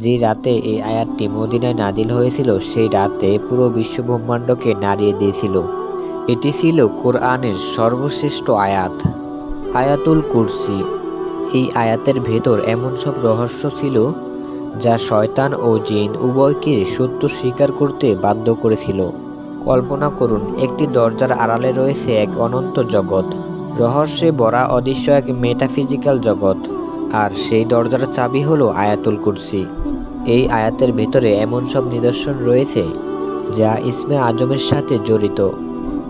যে রাতে এই আয়াতটি মদিনায় নাজিল হয়েছিল, সেই রাতে পুরো বিশ্ব ব্রহ্মাণ্ডকে নাড়িয়ে দিয়েছিল। এটি ছিল কোরআনের সর্বশ্রেষ্ঠ আয়াত। আয়াতুল কুরসি। এই আয়াতের ভেতর এমন সব রহস্য ছিল যা শয়তান ও জিন উভয়কে সত্য স্বীকার করতে বাধ্য করেছিল। কল্পনা করুন, একটি দরজার আড়ালে রয়েছে এক অনন্ত জগৎ। রহস্যে ভরা অদৃশ্য এক মেটাফিজিক্যাল জগৎ। আর সেই দরজার চাবি হলো আয়াতুল কুরসি। এই আয়াতের ভেতরে এমন সব নিদর্শন রয়েছে যা ইসমে আজমের সাথে জড়িত।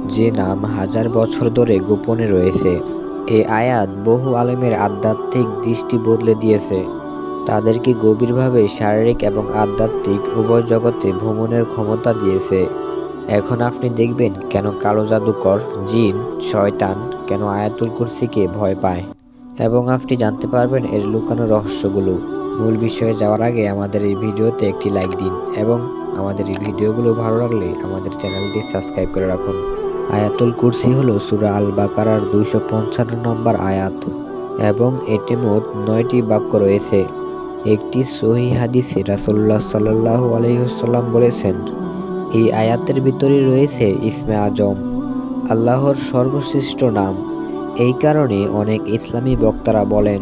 যে নাম হাজার বছর ধরে গোপনে রয়েছে। এই আয়াত বহু আলেমের আধ্যাত্মিক দৃষ্টি বদলে দিয়েছে। তাদেরকে গভীরভাবে শারীরিক এবং আধ্যাত্মিক উভয় জগতে ভ্রমণের ক্ষমতা দিয়েছে। এখন আপনি দেখবেন কেন কালো জাদুকর জিন, শয়তান কেন আয়াতুল কুরসিকে ভয় পায়। এবং আপনি জানতে পারবেন এর লুকানো রহস্যগুলো। মূল বিষয়ে যাওয়ার আগে আমাদের এই ভিডিওতে একটি লাইক দিন এবং আমাদের এই ভিডিওগুলো ভালো লাগলে আমাদের চ্যানেলটি সাবস্ক্রাইব করে রাখুন। আয়াতুল কুরসি হলো সুরা আল বাকারার দুইশো পঞ্চান্ন নম্বর আয়াত এবং এটি মোট নয়টি বাক্য রয়েছে। একটি সহি হাদিসে রাসল্লাহ সাল্লাহ আলহিহসাল্লাম বলেছেন, এই আয়াতের ভিতরে রয়েছে ইসমে আজম, আল্লাহর সর্বশ্রেষ্ঠ নাম। এই কারণে অনেক ইসলামী বক্তারা বলেন,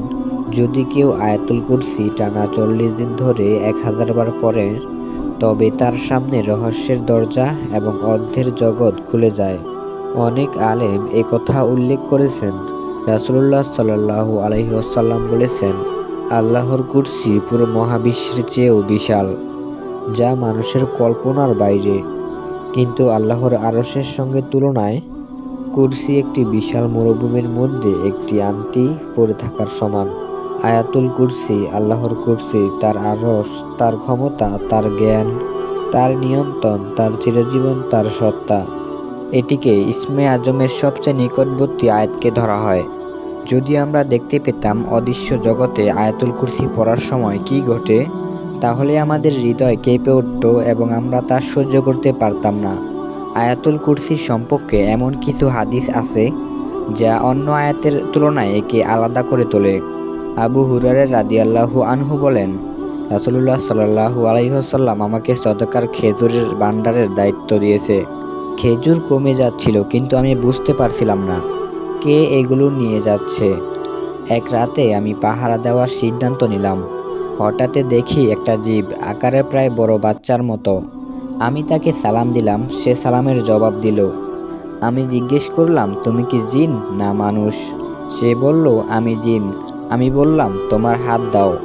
যদি কেউ আয়াতুল কুরসি টানা চল্লিশ দিন ধরে এক হাজার বার তবে তার সামনে রহস্যের দরজা এবং অর্ধের জগৎ খুলে যায়। অনেক আলেম কথা উল্লেখ করেছেন। রাসুল্লাহ সাল্লাহু আলহিহাসাল্লাম বলেছেন, আল্লাহর কুরসি পুরো মহাবিশ্বের চেয়েও বিশাল, যা মানুষের কল্পনার বাইরে। কিন্তু আল্লাহর আরসের সঙ্গে তুলনায় কুরসি একটি বিশাল মরুভূমির মধ্যে একটি আংটি পড়ে থাকার সমান। আয়াতুল কুরসি, আল্লাহর কুরসি, তার আরস, তার ক্ষমতা, তার জ্ঞান, তার নিয়ন্ত্রণ, তার চিরজীবন, তার সত্তা। এটিকে ইসমে আজমের সবচেয়ে নিকটবর্তী আয়াতকে ধরা হয়। যদি আমরা দেখতে পেতাম অদৃশ্য জগতে আয়াতুল কুরসি পড়ার সময় কি ঘটে, তাহলে আমাদের হৃদয় কেঁপে উঠত এবং আমরা তা সহ্য করতে পারতাম না। আয়াতুল কুরসি সম্পর্কে এমন কিছু হাদিস আছে যা অন্য আয়াতের তুলনায় একে আলাদা করে তোলে। আবু হুরারের রাদিয়াল্লাহু আনহু বলেন, রাসুলুল্লাহ সাল্লাহু আলাইসাল্লাম আমাকে সদকার খেজুরের ভাণ্ডারের দায়িত্ব দিয়েছে। খেজুর কমে যাচ্ছিল, কিন্তু আমি বুঝতে পারছিলাম না কে এগুলো নিয়ে যাচ্ছে। এক রাতে আমি পাহারা দেওয়ার সিদ্ধান্ত নিলাম। হঠাৎ দেখি একটা জীব আকারে প্রায় বড় বাচ্চার মতো। আমি তাকে সালাম দিলাম, সে সালামের জবাব দিল। আমি জিজ্ঞেস করলাম, তুমি কি জিন না মানুষ? সে বলল, আমি জিন। আমি বললাম, তোমার হাত দাও।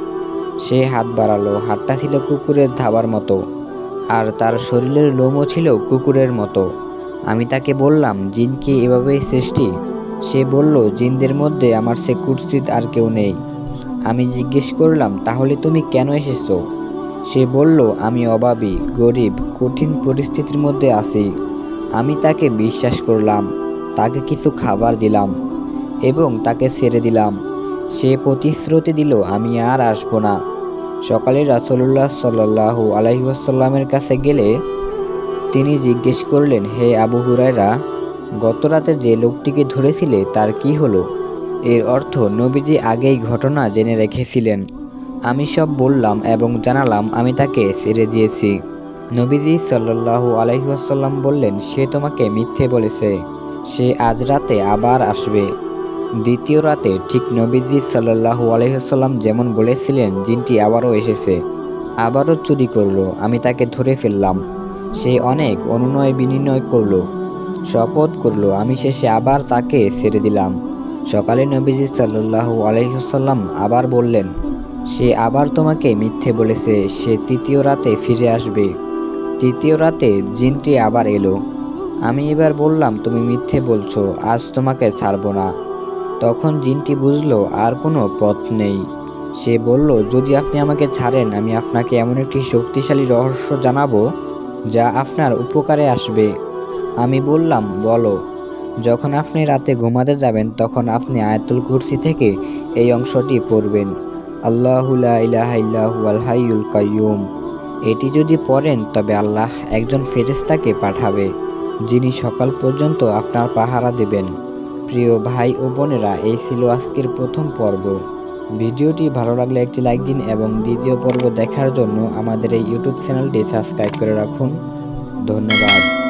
সে হাত বাড়ালো, হাতটা ছিল কুকুরের ধাবার মতো, আর তার শরীরের লোমও ছিল কুকুরের মতো। আমি তাকে বললাম, জিন কি এভাবেই সৃষ্টি? সে বলল, জিনদের মধ্যে আমার সে কুৎসিত আর কেউ নেই। আমি জিজ্ঞেস করলাম, তাহলে তুমি কেন এসেছ? সে বলল, আমি অভাবী, গরিব, কঠিন পরিস্থিতির মধ্যে আছি। আমি তাকে বিশ্বাস করলাম, তাকে কিছু খাবার দিলাম এবং তাকে ছেড়ে দিলাম। সে প্রতিশ্রুতি দিল, আমি আর আসব না। সকালে রাসলুল্লাহ সাল্লাহু আলহিহাসাল্লামের কাছে গেলে তিনি জিজ্ঞেস করলেন, হে আবু হুরায়রা, গত রাতে যে লোকটিকে ধরেছিলে, তার কি হলো? এর অর্থ, নবীজি আগেই ঘটনা জেনে রেখেছিলেন। আমি সব বললাম এবং জানালাম, আমি তাকে ছেড়ে দিয়েছি। নবীজি সাল্লাহু আলহিহাসাল্লাম বললেন, সে তোমাকে মিথ্যে বলেছে। সে আজ রাতে আবার আসবে। দ্বিতীয় রাতে ঠিক নবীজি সাল্লাহু আলহিহাসাল্লাম যেমন বলেছিলেন, জিনটি আবারও এসেছে। আবারও চুরি করল, আমি তাকে ধরে ফেললাম। সে অনেক অনুনয় বিনিময় করল, শপথ করল, আমি শেষে আবার তাকে ছেড়ে দিলাম। সকালে নবীজি সাল্লাহু আলহিহাসাল্লাম আবার বললেন সে আবার তোমাকে মিথ্যে বলেছে, সে তৃতীয় রাতে ফিরে আসবে। তৃতীয় রাতে জিনটি আবার এলো। আমি এবার বললাম, তুমি মিথ্যে বলছো, আজ তোমাকে ছাড়বো না। তখন জিনটি বুঝলো, আর কোনো পথ নেই। সে বলল, যদি আপনি আমাকে ছাড়েন, আমি আপনাকে এমন একটি শক্তিশালী রহস্য জানাব, যা আপনার উপকারে আসবে। আমি বললাম, বলো। যখন আপনি রাতে ঘুমাতে যাবেন, তখন আপনি আয়াতুল কুরসি থেকে এই অংশটি পড়বেন। আল্লাহুলা ইলাহাইল্লাহুয়াল হাইউল কাইয়ুম। এটি যদি পড়েন, তবে আল্লাহ একজন ফেরেস্তাকে পাঠাবে, যিনি সকাল পর্যন্ত আপনার পাহারা দেবেন। প্রিয় ভাই ও বোনেরা, এই ছিল আজকের প্রথম পর্ব। ভিডিওটি ভালো লাগলে একটি লাইক দিন এবং দ্বিতীয় পর্ব দেখার জন্য আমাদের এই ইউটিউব চ্যানেলটি সাবস্ক্রাইব করে রাখুন। ধন্যবাদ।